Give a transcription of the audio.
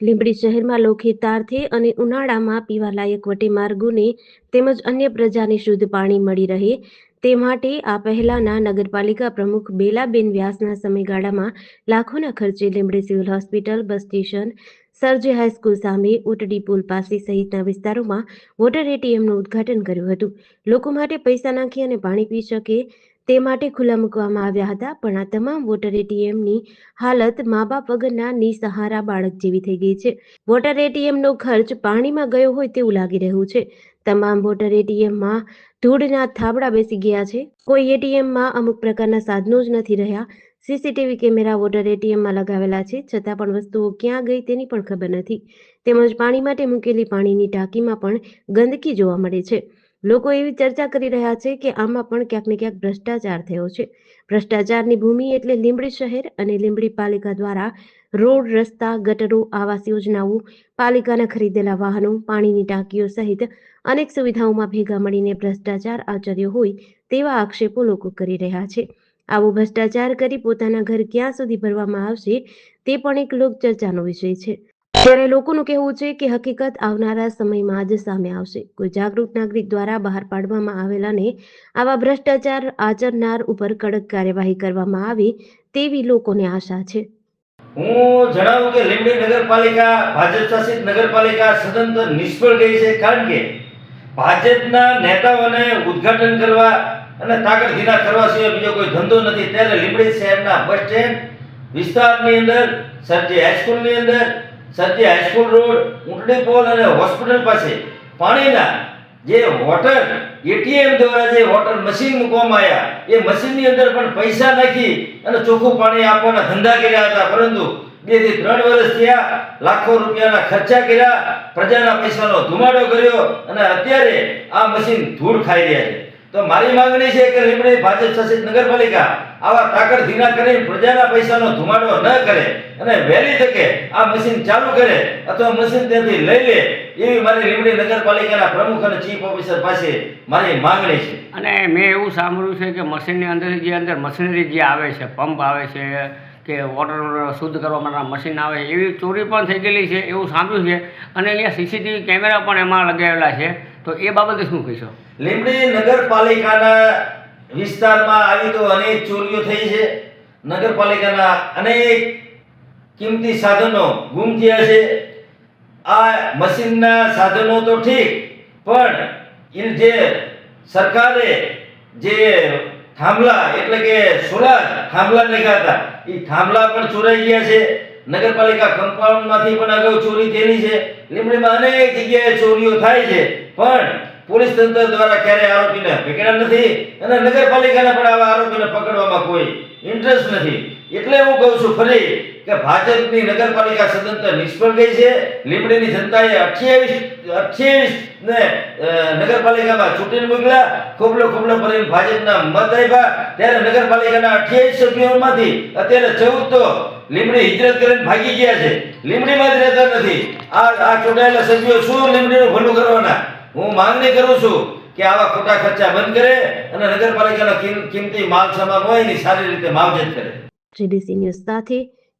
લીંબડી શહેરમાં લોકહિતાર્થે અને ઉનાળામાં પીવાલાયક વટે માર્ગોને તેમજ અન્ય પ્રજાને શુદ્ધ પાણી મળી રહે તે માટે આ પહેલાના નગરપાલિકા પ્રમુખ બેલાબેન વ્યાસના સમયગાળામાં લાખોના ખર્ચે Limbdi civil hospital, bus station, sir J high school સામે ઉટડી પુલ પાસે સહિતના વિસ્તારોમાં વોટર એટીએમનું ઉદ્ઘાટન કર્યું હતું. લોકો માટે પૈસા નાખી અને પાણી પી શકે તે માટે ખુલ્લા મૂકવામાં આવ્યા હતા, પણ આ તમામ વોટર એટીએમની હાલત મા બાપ વગરના નિસહારા બાળક જેવી થઈ ગઈ છે. વોટર એટીએમનો ખર્ચ પાણીમાં ગયો હોય તેવું લાગી રહ્યું છે. તમામ વોટર એટીએમમાં ધૂળના થાબડા બેસી ગયા છે. કોઈ એટીએમમાં અમુક પ્રકારના સાધનો જ નથી રહ્યા. સીસીટીવી કેમેરા વોટર એટીએમમાં લગાવેલા છે, છતાં પણ વસ્તુઓ ક્યાં ગઈ તેની પણ ખબર નથી. તેમજ પાણી માટે મૂકેલી પાણીની ટાંકીમાં પણ ગંદકી જોવા મળે છે. લોકો એવી ચર્ચા કરી રહ્યા છે કે આમાં પણ ક્યાંક ને ક્યાંક ભ્રષ્ટાચાર થયો છે. ભ્રષ્ટાચારની ભૂમિ એટલે લીંબડી શહેર અને લીંબડી પાલિકા દ્વારા રોડ, રસ્તા, ગટરો, આવાસ યોજનાઓ, પાલિકાના ખરીદેલા વાહનો, પાણીની ટાંકીઓ સહિત અનેક સુવિધાઓમાં ભેગા મળીને ભ્રષ્ટાચાર આચર્યો હોય તેવા આક્ષેપો લોકો કરી રહ્યા છે. આવો ભ્રષ્ટાચાર કરી પોતાના ઘર ક્યાં સુધી ભરવામાં આવશે તે પણ એક લોક ચર્ચાનો વિષય છે. ત્યારે લોકોનું કહેવું છે કે હકીકત આવનારા સમયમાં જ સામે આવશે. કોઈ જાગૃત નાગરિક દ્વારા બહાર પાડવામાં આવેલા ને આવા ભ્રષ્ટાચાર આચરનાર ઉપર કડક કાર્યવાહી કરવામાં આવે તેવી લોકોને આશા છે. હું જણાવું કે લીંબડી નગરપાલિકા, ભાજપ શાસિત નગરપાલિકા સદંતર નિષ્ફળ ગઈ છે કારણ કે ભાજપના નેતાઓને ઉદ્ઘાટન કરવા અને તાકડધીના કરવા સિવાય બીજો કોઈ ધંધો નથી. ત્યારે લીંબડી શહેરના બસ સ્ટેન્ડ વિસ્તારની અંદર, સરજી હાઈસ્કૂલની અંદર સરજી high school road, Untadi Pol અને હોસ્પિટલ પાસે પાણીના જે વોટર એટીએમ દ્વારા જે વોટર મશીન મૂકવામાં આવ્યા, એ મશીનની અંદર પણ પૈસા નાખી અને ચોખ્ખું પાણી આપવાના ધંધા કર્યા હતા. પરંતુ બેથી ત્રણ વર્ષ થયા, લાખો રૂપિયાના ખર્ચા કર્યા, પ્રજાના પૈસાનો ધુમાડો કર્યો અને અત્યારે આ મશીન ધૂળ ખાઈ રહ્યા છે. તો મારી માંગણી છે કે લીમડી ભાજપ શાસિત નગરપાલિકા આવા તાકડ ધીના કરી પ્રજાના પૈસાનો ધુમાડો ન કરે અને વહેલી તકે આ મશીન ચાલુ કરે અથવા મશીન ત્યાંથી લઈ લે એવી મારી લીમડી નગરપાલિકાના પ્રમુખ અને ચીફ ઓફિસર પાસે મારી માંગણી છે. અને મેં એવું સાંભળ્યું છે કે મશીનની અંદર જે અંદર મશીનરી જે આવે છે, પંપ આવે છે, કે વોટર શુદ્ધ કરવા માટેના મશીન આવે, એવી ચોરી પણ થઈ ગયેલી છે એવું સાંભળ્યું છે. અને અહીંયા સીસીટીવી કેમેરા પણ એમાં લગાવેલા છે. તો એ બાબતે શું કહીશો? લીંબડી નગરપાલિકાના વિસ્તારમાં આવી તો અનેક ચોરીઓ થઈ છે. નગરપાલિકાના અનેક કિંમતી સાધનો ગુમ થયા છે. આ મશીનના સાધનો તો ઠીક, પણ એ જે સરકારે જે થાંભલા એટલે કે સુરાજ થાંભલા લખ્યા હતા એ થાંભલા પણ ચોરાઈ ગયા છે. નગરપાલિકા કમ્પાઉન્ડમાંથી પણ અગાઉ ચોરી થયેલી છે. લીમડીમાં અનેક જગ્યાએ ચોરીઓ થાય છે. પણ પોલીસ તંત્ર દ્વારા ક્યારેય આરોપીને પકડ્યા નથી અને નગરપાલિકાને પણ આવા આરોપીને પકડવામાં કોઈ ઇન્ટરેસ્ટ નથી. એટલે હું કહું છું, ફરી કે ભાજપની નગરપાલિકા સદંતર નિષ્ફળ ગઈ છે. લીમડીની જનતાએ અઠ્યાવીસ અઠ્યાવીસ ને નગરપાલિકામાં ચૂંટણી મોકલ્યા. ખોબલો ખોબલો ભરીને ભાજપના મત આપ્યા. ત્યારે નગરપાલિકાના અઠ્યાવીસ સભ્યોમાંથી અત્યારે ચૌદ તો લીમડી હિજરત કરીને ભાગી ગયા છે. લીમડીમાં જ રહેતા નથી. આ આ ચૂંટાયેલા સભ્યો શું લીમડીનું ભલું કરવાના? હું માંગણી કરું છું કે આવા ખોટા ખર્ચા બંધ કરે અને નગરપાલિકાના કિમ- કિંમતી માલ સામાન હોય એની સારી રીતે માવજત કરે. જીડીસી ન્યૂઝ સાથે